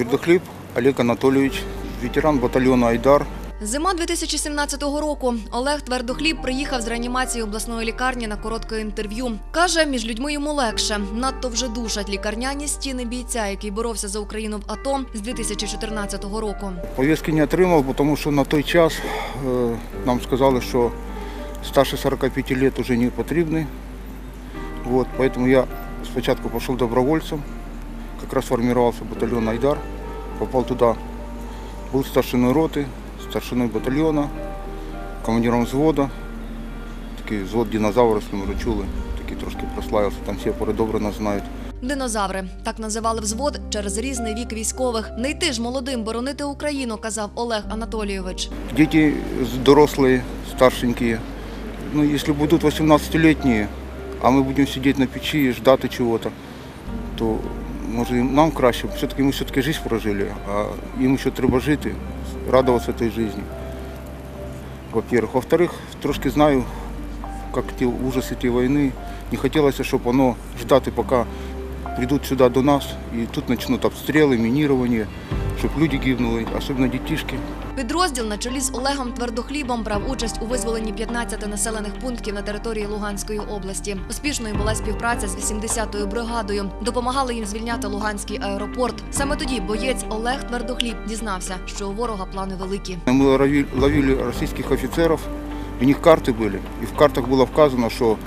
Твердохлеб Олег Анатольевич, ветеран батальона «Айдар». Зима 2017 року. Олег Твердохліб приїхав з реанімації обласної лікарні на коротке інтерв'ю. Каже, між людьми йому легше. Надто вже душать лікарняні стіни бійця, який боровся за Україну в АТО з 2014 року. Повістки не отримав, тому що на той час е, нам сказали, що старше 45 лет уже не потрібні. Вот, поэтому я спочатку пошел добровольцем, как раз формировался батальон «Айдар», попал туда, был старшиной роты, старшиной батальона, командиром взвода, такий взвод динозавр, якщо ми вже чули, такий трошки прославився, там всі пори добре нас знають. Динозаври так називали взвод через різний вік військових. Не йти ж молодим боронити Україну, казав Олег Анатолійович. Дети дорослые, старшенькие. Ну, если будут 18-летние, а мы будем сидеть на печи и ждать чего-то, то може нам краще. Все-таки ми все-таки жизнь прожили, а їм ще треба жити, радуватися тій житті. Во-первых. Во-вторых, трошки знаю, как ті ужаси цієї війни. Не хотілося, щоб воно ждати, поки прийдуть сюди до нас, і тут почнуть обстріли, мінірування, щоб люди гибнули, особливо дітишки. Підрозділ на чолі з Олегом Твердохлібом брав участь у визволенні 15 населених пунктів на території Луганської області. Успішною була співпраця з 80-ю бригадою. Допомагали їм звільняти Луганський аеропорт. Саме тоді боєць Олег Твердохліб дізнався, що у ворога плани великі. Мы лови- ловили российских офицеров, у них карты были, и в картах было вказано, что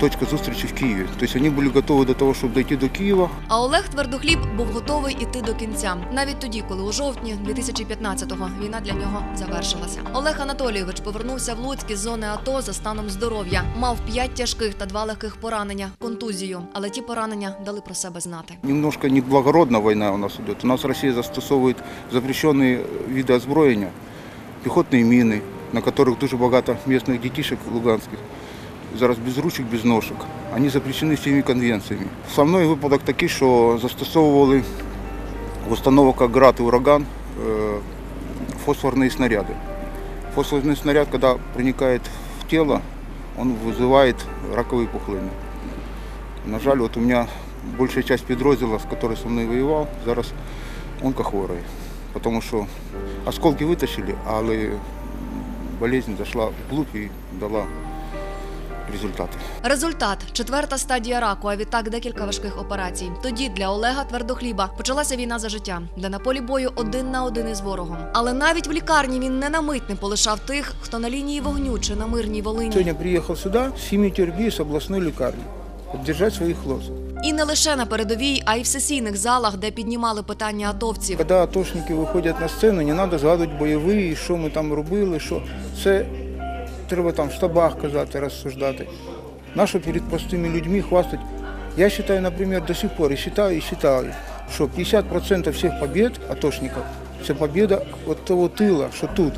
точка зустрічі в Києві. Тобто вони були готові до того, щоб дійти до Києва. А Олег Твердохліб був готовий іти до кінця, навіть тоді, коли у жовтні 2015-го війна для нього завершилася. Олег Анатолійович повернувся в Луцьк із зони АТО за станом здоров'я. Мав п'ять тяжких та два легких поранення, контузію. Але ті поранення дали про себе знати. Немножко неблагородна війна у нас йде. У нас Росія застосовує запрещені види озброєння, піхотні міни, на яких дуже багато місцевих дітишок луганських. Зараз без ручок, без ножок. Вони запрещені всіми конвенціями. Со мною випадок такий, що застосовували в установок як «Град» і «Ураган» е, фосфорные снаряды. Фосфорный снаряд, когда проникает в тело, он вызывает раковые пухлины. На жаль, вот у меня большая часть підрозділу, з которой со мной воевал, зараз онкохворий. Потому що осколки витащили, але болезнь зайшла вглубь і дала результати. Результат четверта стадія раку, а відтак декілька важких операцій. Тоді для Олега Твердохліба почалася війна за життя, де на полі бою один на один із ворогом. Але навіть в лікарні він не на мить не полишав тих, хто на лінії вогню чи на мирній Волині. Сьогодні приїхав сюди з хіміотерапії з обласної лікарні. Підтримати своїх хлопців. І не лише на передовій, а й в сесійних залах, де піднімали питання атовців. Коли атошники виходять на сцену, не треба згадувати бойові, що ми там робили, що це треба там в штабах казати, розсуждати. Нащо перед простими людьми хвастати. Я вважаю, наприклад, до сих пор, і вважаю, і вважаю, що 50% всіх побед атошників – це победа от того тила, що тут.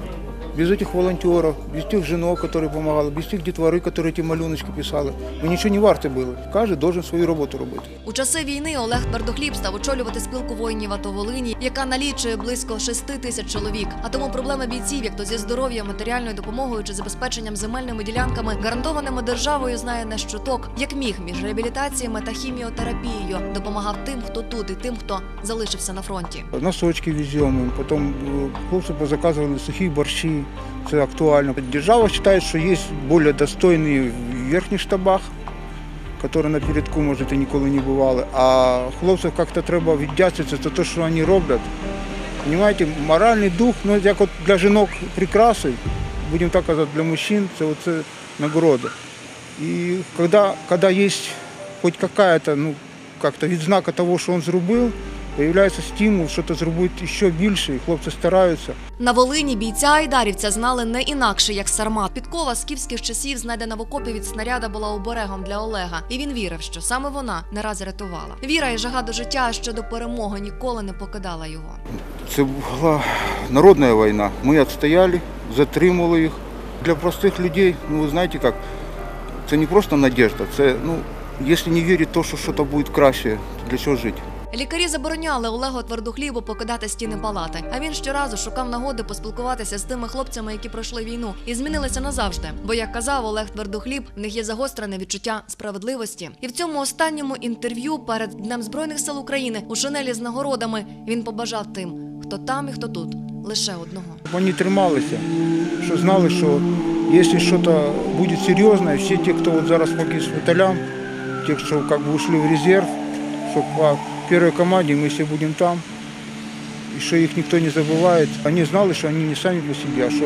Без этих волонтеров, без тих жінок, які допомагали, без тих дітвори, які ті малюночки писали, ми нічого не варті були. Кожен має свою роботу робити. У часи війни Олег Твердохліб став очолювати спілку воїнів АТО Волині, яка налічує близько 6 тисяч чоловік. А тому проблеми бійців, як то зі здоров'ям, матеріальною допомогою чи забезпеченням земельними ділянками, гарантованими державою, знає не щоток, як міг між реабілітаціями та хіміотерапією допомагав тим, хто тут, і тим, хто залишився на фронті. Носочки веземо, потім е, хлопці позаказували сухі борщі, це актуально. Держава вважає, що є більш достойні в верхніх штабах, які на передку, може, і ніколи не бували. А хлопців як-то треба віддячитися за те, що вони роблять. Понимаете, моральний дух, ну як от для жінок прикраси, будемо так казати, для мужчин це оце нагорода. І коли, коли є хоч какая-то, ну, как-то відзнака того, що він зробив, Появляється стимул, щось зробити ще більше, і хлопці стараються. На Волині бійця айдарівця знали не інакше, як Сармат. Підкова з київських часів, знайдена в окопі від снаряда, була оберегом для Олега, і він вірив, що саме вона не раз рятувала. Віра і жага до життя а ще до перемоги ніколи не покидала його. Це була народна війна. Ми відстояли, затримали їх. Для простих людей, ну ви знаєте як, це не просто надіжда, це, ну, якщо не вірити в те, що щось буде краще, то для чого жити? Лікарі забороняли Олегу Твердохлібу покидати стіни палати. А він щоразу шукав нагоди поспілкуватися з тими хлопцями, які пройшли війну, і змінилися назавжди. Бо, як казав Олег Твердохліб, в них є загострене відчуття справедливості. І в цьому останньому інтерв'ю перед Днем Збройних сил України у шинелі з нагородами він побажав тим, хто там і хто тут, лише одного. Вони трималися, що знали, що якщо щось буде серйозне, всі ті, хто от зараз по госпіталям, ті, що как бы, в резерв, що по команде, ми всі будемо там, і що їх ніхто не забуває, вони знали, що вони не самі по собі, а що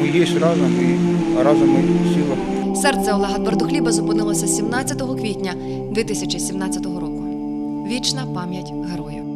ми є разом і разом мы сила. Серце Олега Твердохліба зупинилося 17 квітня 2017 року. Вічна пам'ять героя.